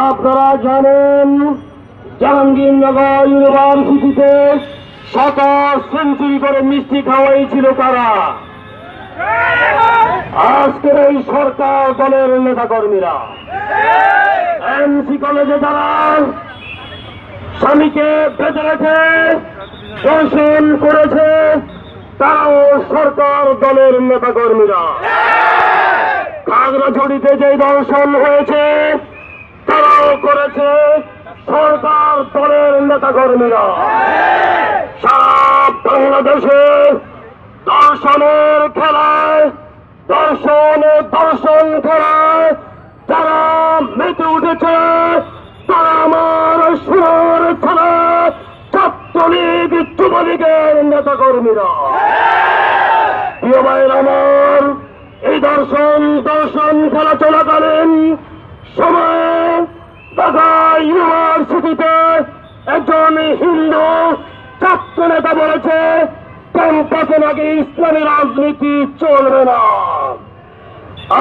আপনারা জানেন জাহাঙ্গীরনগর ইউনিভার্সিটিতে সাতাশ সেঞ্চুরি করে মিষ্টি খাওয়াইছিল তারা। আজকের এই সরকার দলের নেতাকর্মীরা। এমসি কলেজে যারা স্বামীকে বেঁচে রেখে দর্শন করেছে, তারাও সরকার দলের নেতাকর্মীরা। খাগড়াছড়িতে যে দর্শন হয়েছে তারাও করেছে সরকার দলের নেতাকর্মীরা। সারা বাংলাদেশে দর্শনের খেলায়, দর্শনে দর্শন খেলায় যারা মেতে উঠেছে, তারা আমার সুর খেলা, ছাত্রলীগ যুবলীগের নেতাকর্মীরা। প্রিয় ভাইয়ের আমার, এই দর্শন ইউনিভার্সিটিতে একজন হিন্দু ছাত্র নেতা বলেছে ক্যাম্পাসে নাকি ইসলামী রাজনীতি চলবে না।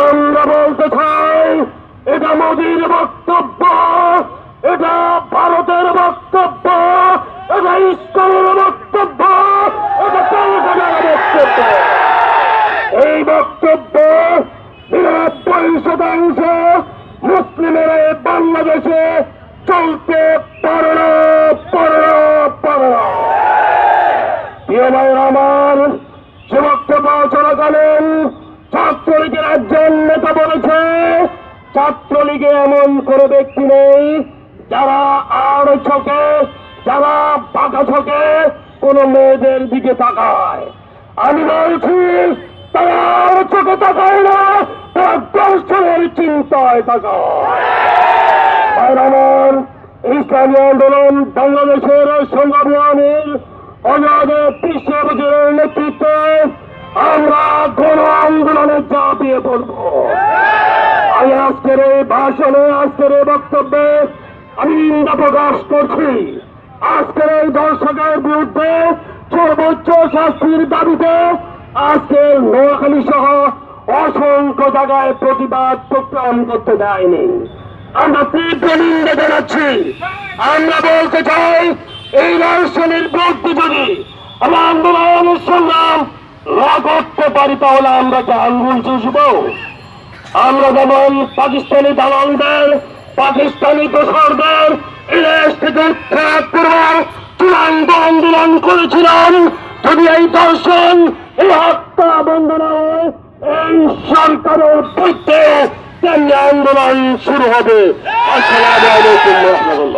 আমরা বলতে চাই, এটা মোদির বক্তব্য, এটা ভারতের বক্তব্য, এটা ইসলামের বক্তব্য, এটা কলকাতার বক্তব্য। এই বক্তব্য নিরানব্বই শতাংশ মুসলিমেরা বাংলাদেশে চলতে পারে না পারে না পারে না প্রিয় ভাইয়ের আমার বক্তব্য চলাকালীন ছাত্রলীগের একজন নেতা বলেছে, ছাত্রলীগে এমন কোনো ব্যক্তি নেই যারা আর ছকে, যারা বাঁকা ছকে কোন মেয়েদের দিকে তাকায়। আমি বলছি, তারা আর চোখে তাকায় না, তারা দর্শনের চিন্তায় তাকায়। আমার ইসলামী আন্দোলন বাংলাদেশের সংগ্রামীর বিশ্ববিদ্যালয়ের নেতৃত্বে আমরা গণ আন্দোলনে ঝাঁপিয়ে পড়ব আমি আজকের ভাষণে, আজকের বক্তব্যে আমি নিন্দা প্রকাশ করছি। আজকের এই দর্শকের বিরুদ্ধে সর্বোচ্চ শাস্তির দাবিতে আজকে নোয়াখালী সহ অসংখ্য জায়গায় প্রতিবাদ প্রোগ্রাম করতে দেয়নি। আমরা তীব্র নিন্দা জানাচ্ছি। আমরা বলতে চাই, এই বিরুদ্ধে যদি আমরা আন্দোলনের সংগ্রাম না করতে পারি, তাহলে আমরা যে আঙ্গুল চুষব? আমরা যেমন পাকিস্তানি দালালদের, পাকিস্তানি দোসরদের ইলেশ থেকে উৎখাত করবার চূড়ান্ত আন্দোলন করেছিলাম যদি এই দর্শন, এই হত্যা বন্ধ না হয়, এই সরকারের বিরুদ্ধে আন্দোলন শুরু হবে। আসসালামু আলাইকুম রহমতুল্লাহ।